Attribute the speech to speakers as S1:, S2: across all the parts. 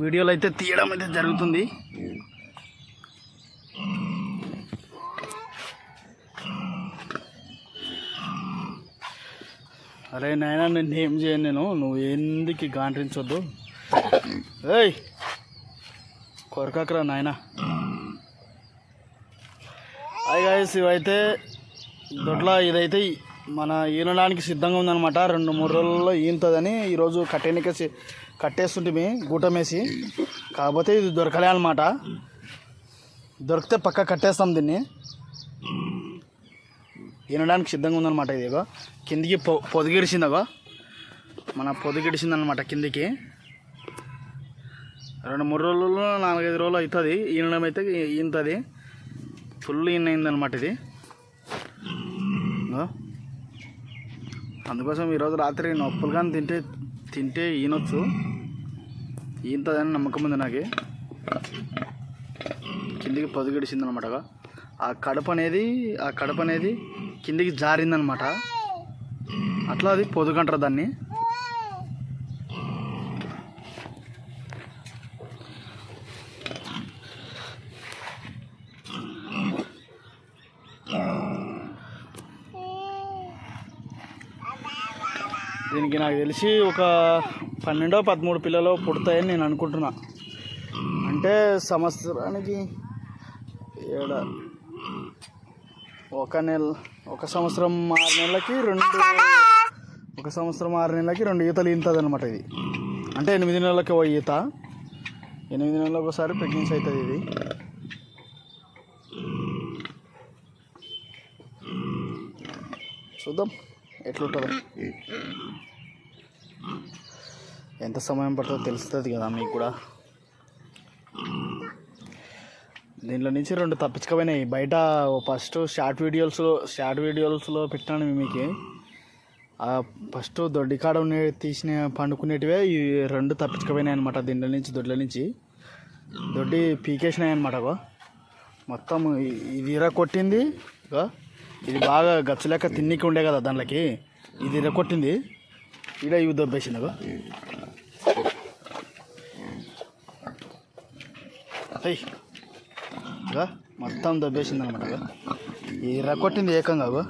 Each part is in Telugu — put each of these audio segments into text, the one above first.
S1: వీడియోలు అయితే తీయడం అయితే జరుగుతుంది. అరే నాయన నేను ఏం చేయను నేను? నువ్వు ఎందుకు గాంట్రించొద్దు ఏయ్! కొరకకరా నాయన. అయ్యా ఇవైతే దొడ్ల ఇదైతే మన ఈనడానికి సిద్ధంగా ఉందన్నమాట. రెండు మూడు రోజుల్లో ఈనుతుందని ఈరోజు కట్టేనికేసి కట్టేస్తుంటే గూటమేసి. కాకపోతే ఇది దొరకలే అనమాట దొరికితే పక్క కట్టేస్తాం దీన్ని. ఈనడానికి సిద్ధంగా ఉందన్నమాట ఇది ఇగో. కిందికి పొ పొదిగిడిసిందగో మన పొదిగిడిసిందనమాట కిందికి. రెండు మూడు రోజుల్లో నాలుగైదు రోజులు అవుతుంది ఈనడం అయితే ఈనుతుంది. ఫుల్ ఈన్ అయిందనమాట ఇది అందుకోసం ఈరోజు రాత్రి నొప్పులు కానీ తింటే తింటే ఈనొచ్చు. ఈనుతుందని నమ్మకం ఉంది నాకు. కిందికి పొదిగిడిసింది అనమాట ఆ కడప అనేది ఆ కడప అనేది కిందికి జారిందనమాట. అట్లా అది పొదుగంటారు దాన్ని. దీనికి నాకు తెలిసి ఒక పన్నెండో పదమూడు పిల్లలు పుడతాయని నేను అనుకుంటున్నా. అంటే సంవత్సరానికి ఏడ? ఒక నెల ఒక సంవత్సరం ఆరు నెలలకి రెండు ఒక సంవత్సరం ఆరు నెలలకి రెండు ఈతలు ఈతుంది అనమాట ఇది. అంటే ఎనిమిది నెలలకి ఓ ఈత ఎనిమిది నెలలకు ఒకసారి ప్రెగ్నెన్సీ అవుతుంది ఇది. చూద్దాం. ఎట్లుంటుందో. ఎంత సమయం పడుతుందో తెలుస్తుంది కదా మీకు కూడా. దీంట్లో నుంచి రెండు తప్పించుకపోయినాయి బయట ఫస్ట్ షార్ట్ వీడియోస్లో షార్ట్ వీడియోస్లో పెట్టాను మీకు. ఫస్ట్ దొడ్డి కాడ ఉండే తీసిన పండుకునేటివే ఈ రెండు తప్పించుకపోయినాయి అనమాట దీంట్లో నుంచి దొడ్ల నుంచి. దొడ్డి పీకేసినాయి అనమాట మొత్తం ఇ- ఇది ఇర కొట్టింది ఇది బాగా గచ్చలేక తిన్నికి ఉండే కదా దాంట్లోకి. ఇది ఇర కొట్టింది. ఇలా ఇవి దొబ్బేసింది గో మొత్తం దొబ్బేసింది అనమాట ఇది రకొట్టింది ఏకంగా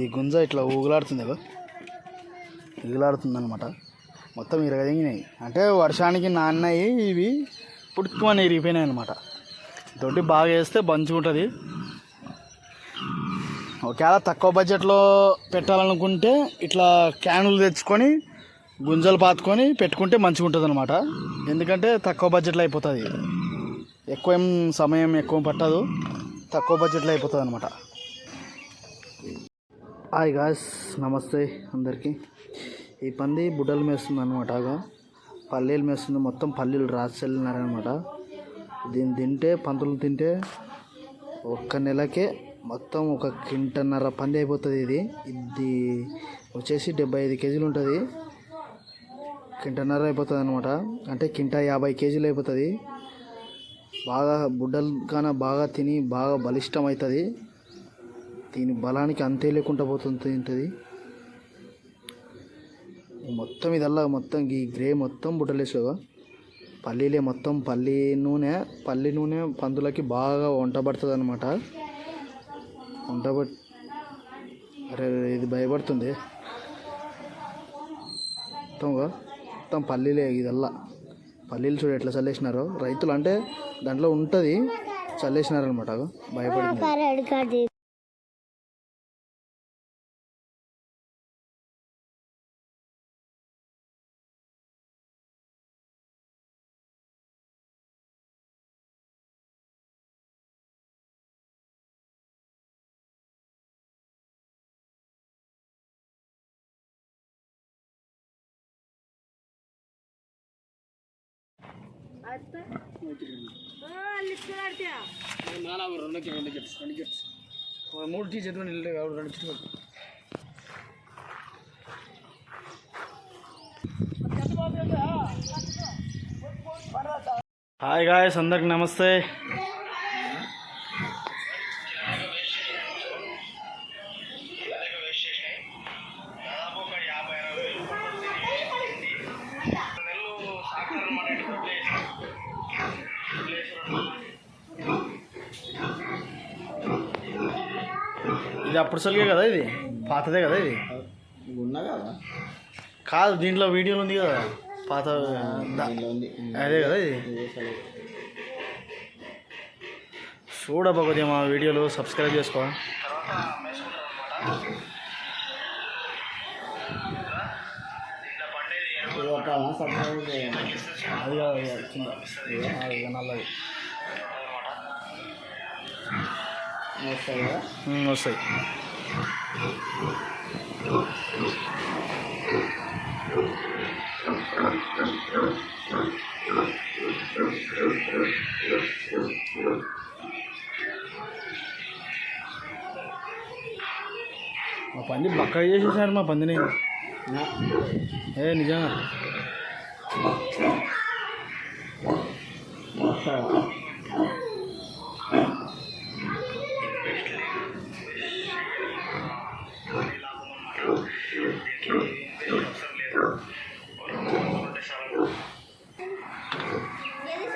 S1: ఈ గుంజ ఇట్లా ఊగులాడుతుంది ఊగులాడుతుంది అనమాట మొత్తం ఇరగదిగినాయి. అంటే వర్షానికి నాన్నాయి ఇవి పుట్టుకమని ఇరిగిపోయినాయి అనమాట దొడ్డి బాగా వేస్తే మంచిగా ఉంటుంది ఒకవేళ తక్కువ బడ్జెట్లో పెట్టాలనుకుంటే ఇట్లా క్యానులు తెచ్చుకొని గుంజలు పాతుకొని పెట్టుకుంటే మంచిగా ఉంటుంది అనమాట ఎందుకంటే తక్కువ బడ్జెట్లో అయిపోతుంది. ఎక్కువ ఏం సమయం ఎక్కువ పట్టదు. తక్కువ బడ్జెట్లో అయిపోతుంది అనమాట హాయ్ గాస్ నమస్తే అందరికీ. ఈ పంది బుడ్డలు మేస్తుంది అనమాట పల్లీలు మేస్తుంది. మొత్తం పల్లీలు రాచెల్లినారనమాట దీన్ని తింటే పందులు తింటే ఒక్క నెలకే మొత్తం ఒక కింటన్నర పంది అయిపోతుంది ఇది. ఇది వచ్చేసి డెబ్బై ఐదు కేజీలు ఉంటుంది. కింటన్నర అయిపోతుంది అనమాట అంటే కింట యాభై కేజీలు అయిపోతుంది. బాగా బుడ్డలు కానీ బాగా తిని బాగా బలిష్టం అవుతుంది దీని బలానికి అంతే లేకుండా పోతుంది తింటుంది. మొత్తం ఇదల్లా మొత్తం ఈ గ్రే మొత్తం బుట్టలేసుగా పల్లీలే మొత్తం పల్లి నూనె పల్లి నూనె పందులకి బాగా వంట పడుతుంది అనమాట ఉండబట్ అరే ఇది భయపడుతుంది. మొత్తంగా మొత్తం పల్లీలే ఇదల్లా. పల్లీలు చూడు ఎట్లా చల్లేసినారో. రైతులు అంటే దాంట్లో ఉంటుంది చల్లేసినారనమాట భయపడింది మూడు టీ చేతులు రెండు టీ హాయ్ గాయస్ అందరికి నమస్తే ఇది అప్పుడు సలిగే కదా ఇది? పాతదే కదా ఇది?
S2: ఉన్నా కదా.
S1: కాదు దీంట్లో వీడియోలు ఉంది కదా. పాత అదే కదా ఇది. చూడబ్బా కొద్దిగా మా వీడియోలు సబ్స్క్రైబ్ చేసుకో. అది కాదు కాదు, నల్లది.
S2: వస్తాయి. కదా
S1: ఉమ్, వస్తాయి మా పంది బక్కగా చేసేసారు మా పందిని ఏ నిజంగా
S2: వస్తాయి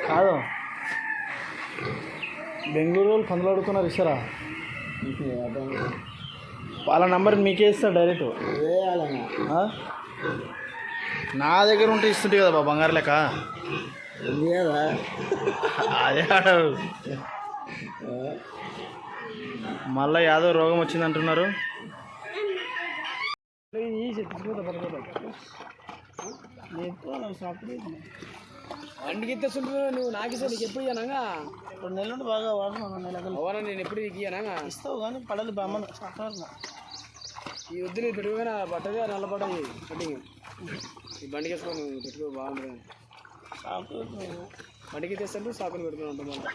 S1: కాదు బెంగళూరు వాళ్ళు పందులు అడుగుతున్నారు ఇస్తారా వాళ్ళ నంబర్ మీకే ఇస్తా డైరెక్ట్? నా దగ్గర ఉంటే ఇస్తుంటే కదా బా బంగారు లెక్క? అదే మళ్ళీ యాదో రోగం వచ్చింది అంటున్నారు
S3: వండికి తెస్తుంటున్నావు నువ్వు నాకు ఇస్తావు నీకు ఎప్పుడు ఇయ్యనాగా?
S2: రెండు నెలల నుండి బాగా వాడుతున్నాను నెల
S3: అవునా నేను ఎప్పుడు నీకు ఇయ్యనాగా?
S2: ఇస్తావు కానీ పడలు బామ్మను
S3: ఈ వద్దు నేను పెట్టుకోగానే బట్టగా నల్లబడ్డది కటింగ్. ఈ బండికి వేసుకొని పెట్టుకో బాగుంది కానీ
S2: సాఫ్ట్వేర్
S3: బండికి తెస్తుంటే సాకుని పెట్టుకుని ఉంటాం మళ్ళీ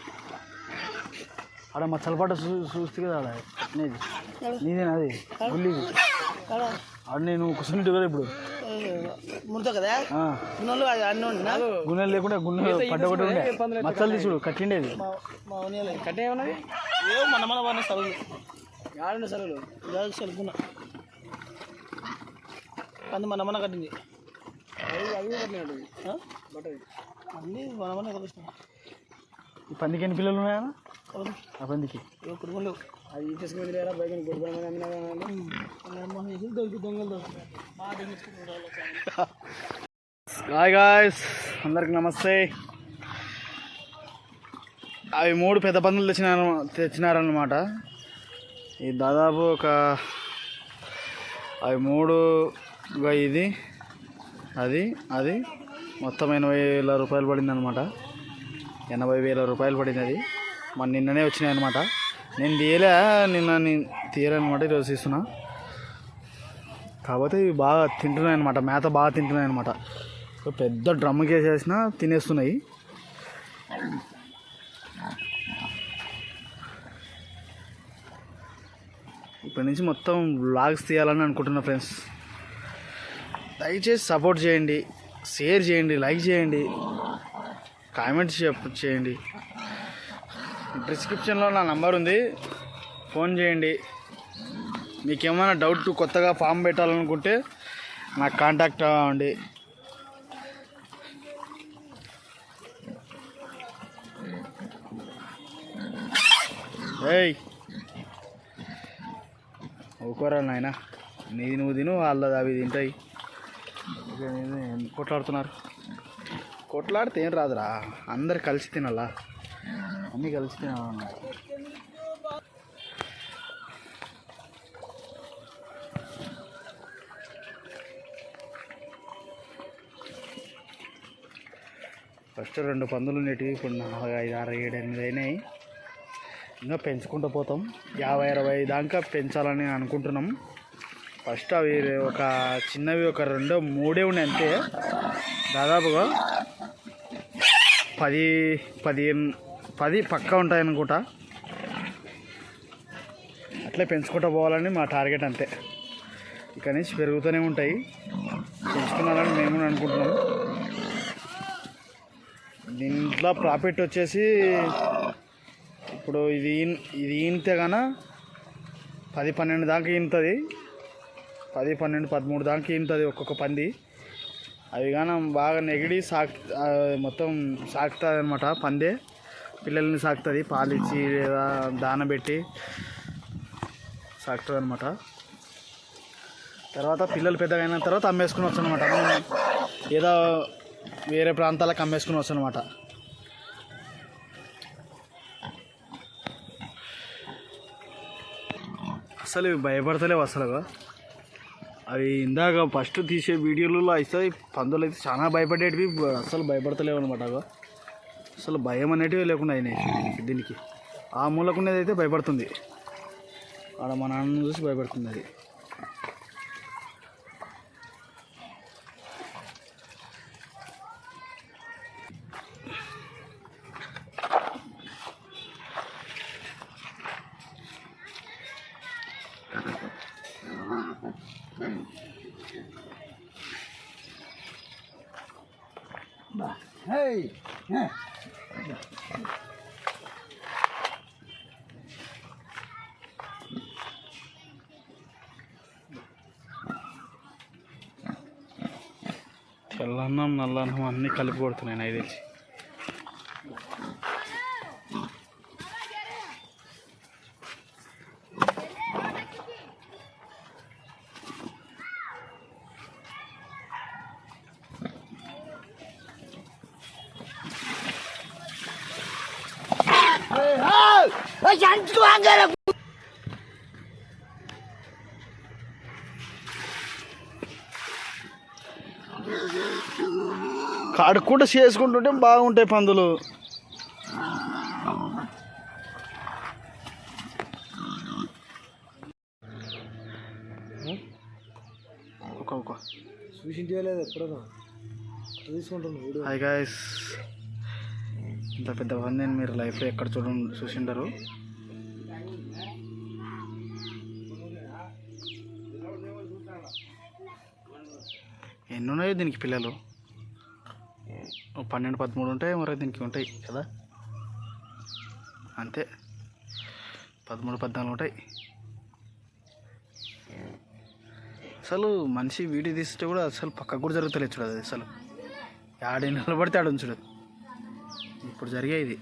S1: ఆడ మచ్చలపాట చూ చూస్తే కదా ఆడ నీది. నీదేనా అది? గుల్లిది ఆడ నేను కూర్చుంటే కదా ఇప్పుడు.
S2: ముందు కదా. గుణాలు అన్నీ ఉండినా?
S1: లేకుండా గున్నె పడ్డ ఒకటి ఉండే? మచ్చలు తీసుడు కట్టిండేది.
S3: కట్టే
S2: మన మన వాడిన సరుకున్నా మన మన కట్టింది.
S3: అవి? బట్టది
S2: అన్నీ మన మన కలిసిన
S1: ఈ పందికి ఎన్ని పిల్లలు ఉన్నాయా? ఆ పందికి.
S2: ఏ కుటుంబంలో
S3: అది తీసుకుని లేదా బయట కొట్టుకోవడం అమ్మినా
S1: హాయ్ గాయస్ అందరికి నమస్తే. అవి మూడు పెద్ద పందులు తెచ్చినారు తెచ్చినారన్నమాట. ఈ దాదాపు ఒక అవి మూడు ఇది అది అది మొత్తం ఎనభై వేల రూపాయలు పడింది అనమాట ఎనభై వేల రూపాయలు పడింది అది. మన నిన్ననే వచ్చినాయి అనమాట నేను తీయలే నిన్న నేను తీయాలన్నమాట ఈరోజు తీస్తున్నా కాకపోతే ఇవి బాగా తింటున్నాయి అనమాట మేత బాగా తింటున్నాయి అనమాట పెద్ద డ్రమ్కి వేసేసిన తినేస్తున్నాయి. ఇప్పటి నుంచి మొత్తం వ్లాగ్స్ తీయాలని అనుకుంటున్నా ఫ్రెండ్స్. దయచేసి సపోర్ట్ చేయండి షేర్ చేయండి లైక్ చేయండి కామెంట్స్ చెప్ చేయండి. డిస్క్రిప్షన్లో నా నంబర్ ఉంది. ఫోన్ చేయండి. మీకు ఏమైనా డౌట్ కొత్తగా ఫామ్ పెట్టాలనుకుంటే నాకు కాంటాక్ట్ అవ్వండి. ఏయ్. ఊకోరా నాయన. నీది నువ్వు తిను వాళ్ళది అవి తింటాయి. కొట్లాడుతున్నారు? కొట్లాడితే ఏం రాదురా. అందరు కలిసి తినాలా? అన్నీ కలిసి ఫస్ట్ రెండు పందులు ఉండేటివి ఇప్పుడు నాలుగు ఐదు ఆరు ఏడు ఎనిమిది అయినాయి. ఇంకా పెంచుకుంటూ పోతాం. యాభై అరవై దాకా పెంచాలని అనుకుంటున్నాం. ఫస్ట్ అవి ఒక చిన్నవి ఒక రెండో మూడే ఉన్నాయి అంతే. దాదాపుగా పది పదిహేను పది పక్కా ఉంటాయి అనుకుంటా అట్లే పెంచుకుంటూ పోవాలని మా టార్గెట్ అంతే. ఇక్కడి నుంచి పెరుగుతూనే ఉంటాయి. పెంచుకున్నారని మేము అనుకుంటున్నాం. దీంట్లో ప్రాఫిట్ వచ్చేసి ఇప్పుడు ఇది ఇది ఈనితే గాన పది పన్నెండు దాకా ఈనుతుంది పది పన్నెండు పదమూడు దాకా ఈనుతుంది ఒక్కొక్క పంది. అవి కానీ బాగా నెగిడి సాక్ మొత్తం సాకుతుంది అనమాట పందే. పిల్లల్ని సాకుతుంది పాలిచ్చి లేదా దాన పెట్టి సాకుతుంది అనమాట తర్వాత పిల్లలు పెద్దగా అయిన తర్వాత అమ్మేసుకుని వచ్చు అనమాట ఏదో వేరే ప్రాంతాలకు అమ్మేసుకుని వచ్చు అనమాట అసలు భయపడతలేవు అసలు. అవి ఇందాక ఫస్ట్ తీసే వీడియోలలో అయితే పందులు అయితే చాలా భయపడేటివి అసలు భయపడతలేవు అనమాట అసలు భయం అనేటివి లేకుండా అయినాయి దీనికి దీనికి. ఆ మూలకున్నది అయితే భయపడుతుంది. ఆడ మా నాన్న చూసి భయపడుతుంది అది. తెల్లన్నం నల్లన్నం అన్నీ కలిపి కొడుతున్నాయి నాకు తెలిసి కడుక్కుంటూ చేసుకుంటుంటే బాగుంటాయి పందులు. హాయ్ గాయస్ ఇంత పెద్ద పందిని మీరు లైఫ్లో ఎక్కడ చూడ చూసిండరు. ఎన్ని ఉన్నాయి దీనికి పిల్లలు? పన్నెండు పదమూడు ఉంటాయి మరి దీనికి ఉంటాయి కదా? అంతే. పదమూడు పద్నాలుగు ఉంటాయి. అసలు మనిషి వీడియో తీస్తే కూడా అసలు పక్కకు కూడా జరుగుతలేదు చూడదు అది అసలు. ఆడ నిలబడితే ఆడ ఉంచుడు ఇప్పుడు జరిగే ఇది.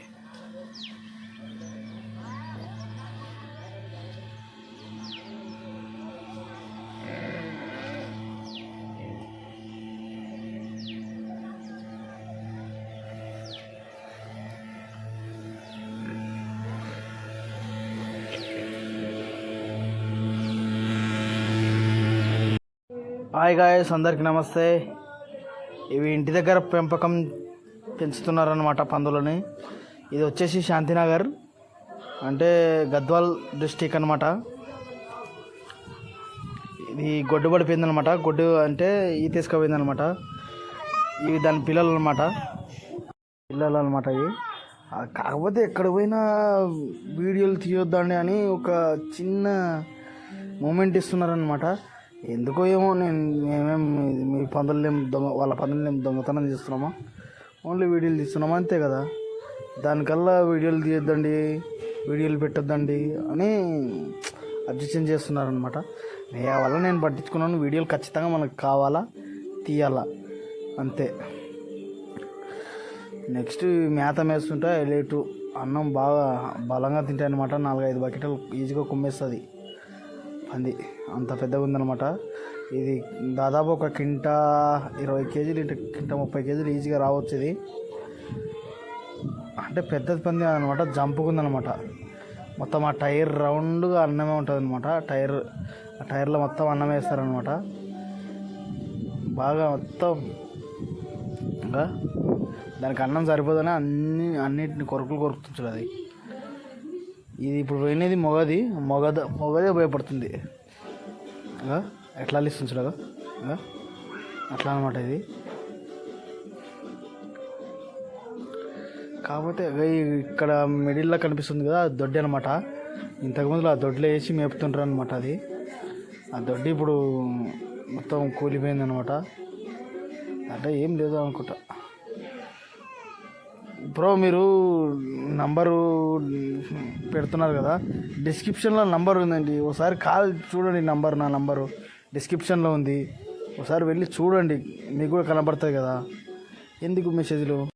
S1: హాయ్ గాయస్ అందరికి నమస్తే. ఇవి ఇంటి దగ్గర పెంపకం పెంచుతున్నారనమాట పందులని. ఇది వచ్చేసి శాంతినగర్ అంటే గద్వాల్ డిస్టిక్ అనమాట ఇది గొడ్డు పడిపోయింది అనమాట గొడ్డు అంటే ఈ తీసుకుపోయింది అనమాట ఇవి దాని పిల్లలు అనమాట పిల్లలు అనమాట ఇవి కాకపోతే ఎక్కడ పోయినా వీడియోలు తీయొద్దండి అని ఒక చిన్న మూమెంట్ ఇస్తున్నారనమాట ఎందుకో ఏమో నేను మేమేం మీ పందులు ఏం దొంగ వాళ్ళ పందులు ఏం దొంగతనం చేస్తున్నామా? ఓన్లీ వీడియోలు తీస్తున్నామా? అంతే కదా. దానికల్లా వీడియోలు తీయొద్దండి వీడియోలు పెట్టొద్దండి అని అబ్జెక్షన్ చేస్తున్నారనమాట వల్ల నేను పట్టించుకున్నాను. వీడియోలు ఖచ్చితంగా మనకు కావాలా? తీయాలా? అంతే. నెక్స్ట్ మేత మేస్తుంటే లేటు అన్నం బాగా బలంగా తింటాయి అనమాట నాలుగైదు బకెట్లు ఈజీగా కుమ్మేస్తుంది. అది అంత పెద్దగా ఉందన్నమాట. ఇది దాదాపు ఒక కింట ఇరవై కేజీలు ఇంట కింట ముప్పై కేజీలు ఈజీగా రావచ్చు ఇది. అంటే పెద్ద పంది అనమాట జంపుకుందనమాట మొత్తం ఆ టైర్ రౌండ్గా అన్నమే ఉంటుంది అనమాట టైర్ ఆ టైర్లో మొత్తం అన్నం వేస్తారనమాట బాగా మొత్తం ఇంకా దానికి అన్నం సరిపోదని అన్ని అన్నిటిని కొరకులు కొరుకుతుంది అది. ఇది ఇప్పుడు పోయినది మొగది మొగద మొగదే ఉపయోగపడుతుంది. ఎట్లా అల్లిస్తుంది చూడగా అట్లా అనమాట ఇది. కాకపోతే ఇక్కడ మిడిల్లో కనిపిస్తుంది కదా దొడ్డి అనమాట ఇంతకుముందు ఆ దొడ్లో వేసి మేపుతుంటారు అనమాట అది. ఆ దొడ్డి ఇప్పుడు మొత్తం కూలిపోయింది అనమాట అంటే ఏం లేదు అనుకుంటా. బ్రో మీరు నంబరు పెడుతున్నారు కదా. డిస్క్రిప్షన్లో నంబర్ ఉందండి. ఒకసారి కాల్ చూడండి నంబర్ నా నంబరు డిస్క్రిప్షన్లో ఉంది. ఒకసారి వెళ్ళి చూడండి. మీకు కూడా కనబడుతుంది కదా. ఎందుకు మెసేజ్లు